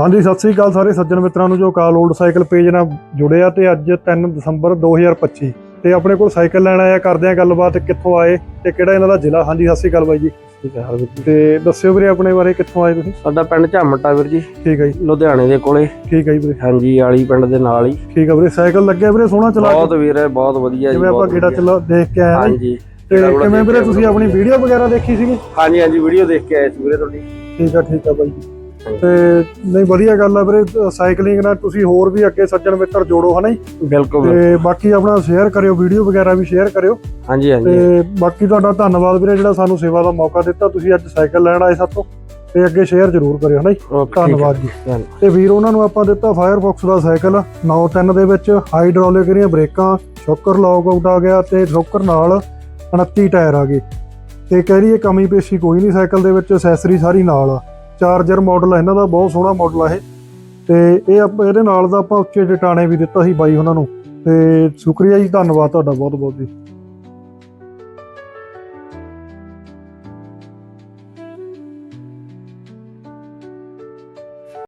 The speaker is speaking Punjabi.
ਹਾਂਜੀ ਸਤਿ ਸ੍ਰੀ ਅਕਾਲ ਸਾਰੇ ਸੱਜਣ ਮਿੱਤਰਾਂ ਨੂੰ ਜੋ ਕਾਲ ਓਲਡ ਸਾਈਕਲ ਪੇਜ ਨਾਲ ਜੁੜੇ ਆ ਤੇ ਅੱਜ 3 ਦਸੰਬਰ 2025 ਤੇ ਆਪਣੇ ਕੋਲ ਸਾਈਕਲ ਲੈਣ ਆਇਆ ਕਰਦੇ ਆ ਗੱਲਬਾਤ ਕਿੱਥੋਂ ਆਏ ਤੇ ਕਿਹੜਾ ਇਹਨਾਂ ਦਾ ਜ਼ਿਲ੍ਹਾ? ਹਾਂਜੀ ਸਤਿ ਸ੍ਰੀ ਅਕਾਲ ਬਾਈ ਜੀ। ਠੀਕ ਹੈ ਹਰਵੀਰ ਜੀ। ਤੇ ਦੱਸਿਓ ਵੀਰੇ ਆਪਣੇ ਬਾਰੇ ਕਿੱਥੋਂ ਆਏ ਤੁਸੀਂ? ਸਾਡਾ ਪਿੰਡ ਝਾਮਟਾ ਵੀਰ ਜੀ। ਠੀਕ ਹੈ ਜੀ। ਲੁਧਿਆਣੇ ਦੇ ਕੋਲੇ। ਠੀਕ ਹੈ ਜੀ ਵੀਰੇ। ਹਾਂਜੀ ਆਲੀ ਪਿੰਡ ਦੇ ਨਾਲ ਹੀ। ਠੀਕ ਹੈ ਵੀਰੇ ਸਾਈਕਲ ਲੱਗਿਆ ਵੀਰੇ ਸੋਹਣਾ ਚਲਾ ਬਹੁਤ ਵੀਰ ਹੈ ਬਹੁਤ ਵਧੀਆ ਜੀ ਜਿਵੇਂ ਆਪਾਂ ਵਧੀਆ। ਚਲਾ ਦੇਖ ਕੇ ਆਏ ਹਾਂ। ਹਾਂਜੀ। ਤੇ ਕਿਵੇਂ ਵੀਰੇ ਤੁਸੀਂ ਆਪਣੀ ਵੀਡੀਓ ਵਗੈਰਾ ਦੇਖੀ ਸੀਗੀ? ਹਾਂਜੀ ਹਾਂਜੀ ਵੀਡੀਓ ਦੇਖ ਕੇ ਆਏ ਸੀ ਵੀਰੇ ਤੁਹਾਡੀ। ਠੀਕ ਆ ਠੀਕ ਆ ਬਾਈ ਜੀ। ਤੇ ਨਹੀਂ ਵਧੀਆ ਗੱਲ ਆ ਵੀਰੇ ਸਾਈਕਲਿੰਗ ਨਾਲ ਤੁਸੀਂ ਹੋਰ ਵੀ ਅੱਗੇ ਸੱਜਣ ਮਿੱਤਰ ਜੋੜੋ ਹਨਾ ਬਿਲਕੁਲ ਤੇ ਬਾਕੀ ਆਪਣਾ ਸ਼ੇਅਰ ਕਰਿਓ ਵੀਡੀਓ ਵਗੈਰਾ ਵੀ ਸ਼ੇਅਰ ਕਰਿਓ। ਹਾਂਜੀ ਹਾਂਜੀ। ਤੇ ਬਾਕੀ ਤੁਹਾਡਾ ਧੰਨਵਾਦ ਵੀਰੇ ਜਿਹੜਾ ਸਾਨੂੰ ਸੇਵਾ ਦਾ ਮੌਕਾ ਦਿੱਤਾ। ਤੁਸੀਂ ਅੱਜ ਸਾਈਕਲ ਲੈਣ ਆਏ ਸਾਤੋਂ ਤੇ ਅੱਗੇ ਸ਼ੇਅਰ ਜ਼ਰੂਰ ਕਰਿਓ ਹਨਾ ਜੀ। ਧੰਨਵਾਦ ਜੀ। ਤੇ ਵੀਰ ਉਹਨਾਂ ਨੂੰ ਆਪਾਂ ਦਿੱਤਾ ਫਾਇਰਫੌਕਸ ਦਾ ਸਾਈਕਲ 93 ਦੇ ਵਿੱਚ। ਹਾਈਡ੍ਰੋਲਿਕ ਦੀਆਂ ਬ੍ਰੇਕਾਂ ਸ਼ੌਕਰ ਲੌਕ ਆਊਟ ਆ ਗਿਆ ਤੇ ਸ਼ੌਕਰ ਨਾਲ 29 ਟਾਇਰ ਆ ਗਏ। ਤੇ ਕਹਿ ਰਹੀ ਕਮੀ ਪੇਸ਼ੀ ਕੋਈ ਨਹੀਂ ਸਾਈਕਲ ਦੇ ਵਿੱਚ ਐਕਸੈਸਰੀ ਸਾਰੀ ਨਾਲ ਆ। ਚਾਰਜਰ ਮਾਡਲ ਆ, ਇਹਨਾਂ ਦਾ ਬਹੁਤ ਸੋਹਣਾ ਮਾਡਲ ਆ ਇਹ। ਤੇ ਇਹ ਆਪਾਂ, ਇਹਦੇ ਨਾਲ ਦਾ ਆਪਾਂ ਉੱਚੇ ਟਿਟਾਣੇ ਵੀ ਦਿੱਤਾ ਸੀ ਬਾਈ ਉਹਨਾਂ ਨੂੰ। ਤੇ ਸ਼ੁਕਰੀਆ ਜੀ, ਧੰਨਵਾਦ ਤੁਹਾਡਾ ਬਹੁਤ ਬਹੁਤ ਜੀ।